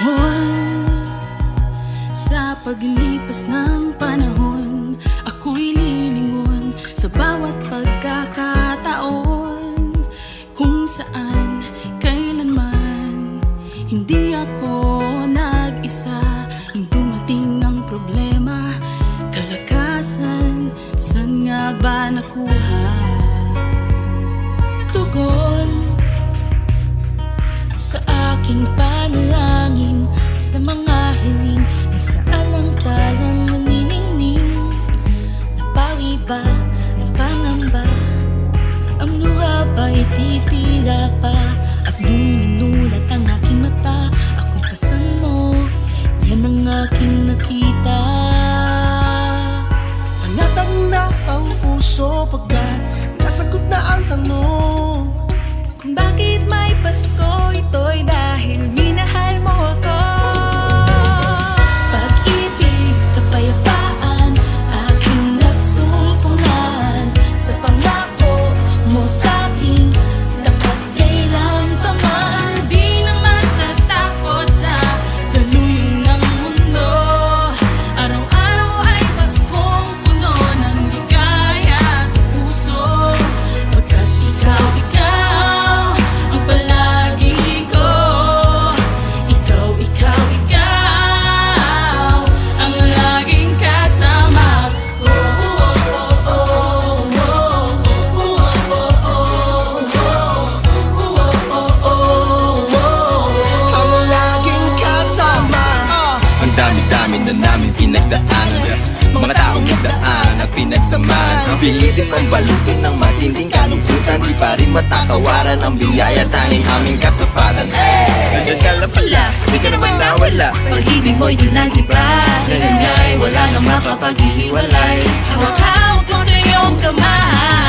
Ngayon, sa paglipas ng panahon Ako'y lilingon sa bawat pagkakataon. Kung saan, kailanman, hindi ako Sagot na ang tanong. Pilitin mong balutin ng matinding kalungkutan Di pa rin matatawaran ang biyaya Tanging aming kasapatan hey! Nandiyan ka lang pala, di ka naman nawala. Pag-ibig mo'y di nag-iba Ganyan nga'y wala nang makapaghihiwalay. Hawak-hawak mo sa iyong kamay.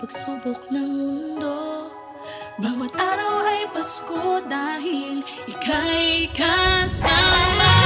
pagsubok ng mundo. Bawat araw ay Pasko dahil ika'y kasama.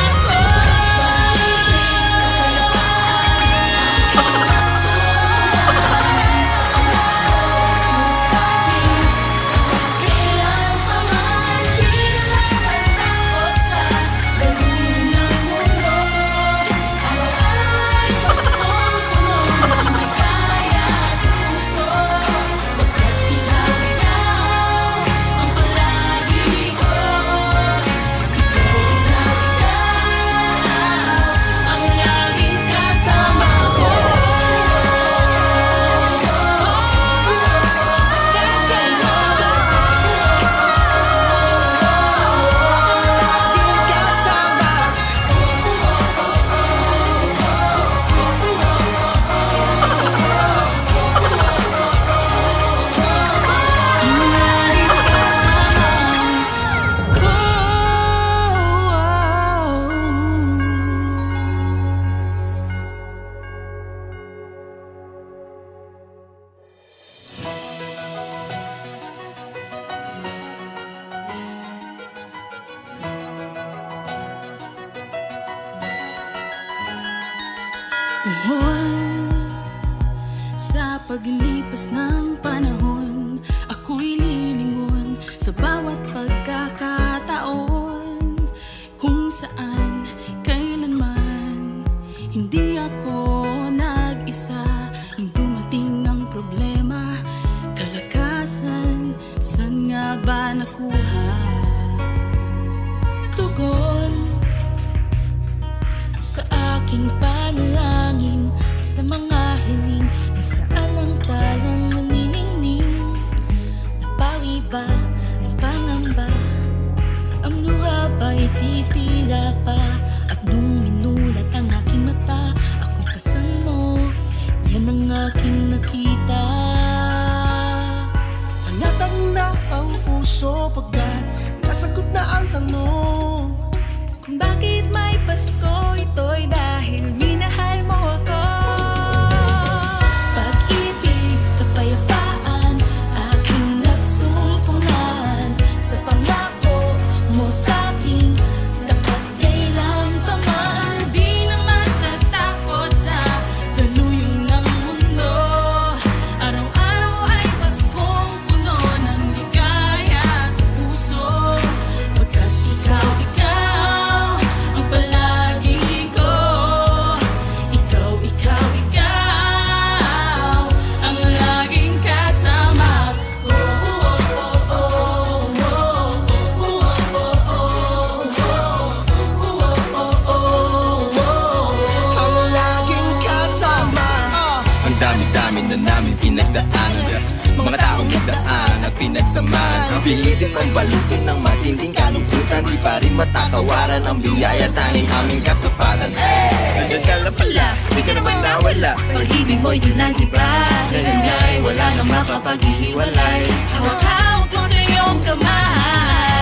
Buwan. Sa paglipas ng panahon Ako'y lilingon sa bawat pagkakataon. Kung saan, kailanman Hindi ako nag-isa. Nung dumating ang problema Kalakasan, saan nga ba nakuha? Tugon sa aking panalangin Sa mga hiling na saan ang tayang naniningning Napawi ba ang pangamba? Ang luha ba'y titira pa? At nung pinagdaanan Mga taong nagdaan at pinagsamahan. Pilitin mong balutin ng matinding kalungkutan. Di pa rin matatawaran ang biyaya Tanging aming kasapatan Eh, Nandiyan ka lang pala, di ka naman nawala. Pag-ibig mo'y di nag-iba Ngayon nga'y wala nang makapaghihiwalay Hawak-hawak mo sa iyong kamay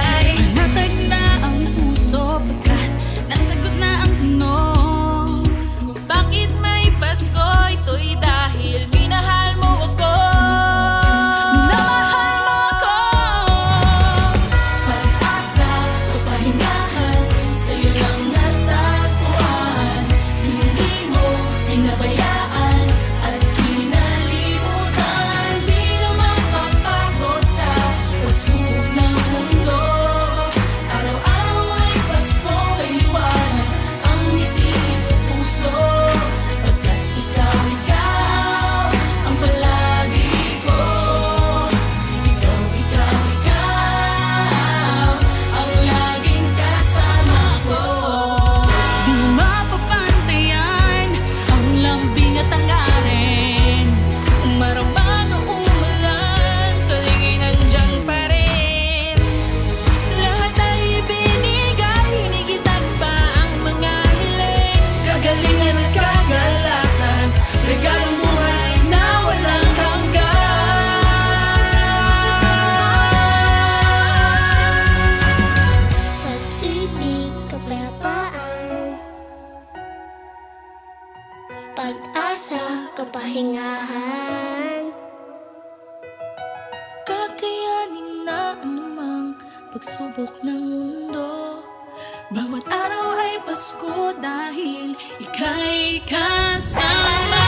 pagsubok ng mundo. Bawat araw ay Pasko dahil ika'y kasama